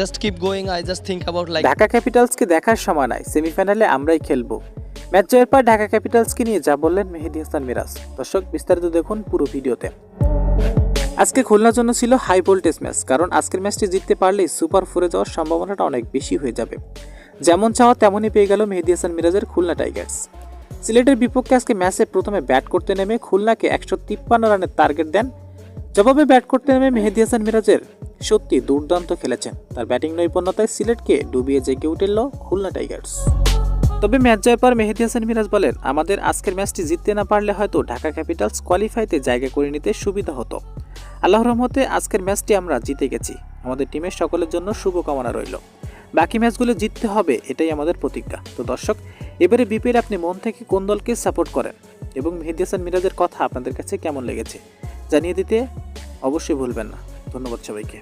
just keep going I just think about, like, Dhaka ক্যাপিটালসকে দেখার সময় নাই, সেমিফাইনালে আমরাই খেলব। ম্যাচ জয়ের পর ঢাকা ক্যাপিটালসকে নিয়ে যা বললেন মেহেদি হাসান মিরাজ। দর্শক, বিস্তারিত দেখুন পুরো ভিডিওতে। আজকে খুলনার জন্য ছিল হাই ভোল্টেজ ম্যাচ কারণ আজকের ম্যাচটি জিততে পারলেই সুপার ফোরে যাওয়ার সম্ভাবনাটা অনেক বেশি হয়ে যাবে। যেমন চাওয়া তেমনই পেয়ে গেল মেহেদি হাসান মিরাজের খুলনা টাইগার্স। সিলেটের বিপক্ষে আজকে ম্যাচে প্রথমে ব্যাট করতে নেমে খুলনাকে একশো তিপ্পান্ন রানের টার্গেট দেন। জবাবে ব্যাট করতে নেমে মেহেদি হাসান মিরাজের সত্যি দুর্দান্ত খেলেছেন। তার ব্যাটিং নৈপুণ্যতায় সিলেটকে ডুবিয়ে জেগে উঠেল খুলনা টাইগার্স। তবে ম্যাচ জয়ের পর মেহেদি হাসান মিরাজ বলেন, আমাদের আজকের ম্যাচটি জিততে না পারলে হয়তো ঢাকা ক্যাপিটালস কোয়ালিফাইতে জায়গা করে নিতে সুবিধা হতো। আল্লাহ রহমতে আজকের ম্যাচটি আমরা জিতে গেছি। আমাদের টিমের সকলের জন্য শুভকামনা রইল। বাকি ম্যাচগুলো জিততে হবে, এটাই আমাদের প্রতিজ্ঞা। তো দর্শক, এবারে বিপিএল আপনি মন থেকে কোন দলকে সাপোর্ট করেন? এবং মেহেদি হাসান মিরাজের কথা আপনাদের কাছে কেমন লেগেছে? জানিয়ে দিতে অবশ্যই ভুলবেন না। ধন্যবাদ সবাইকে।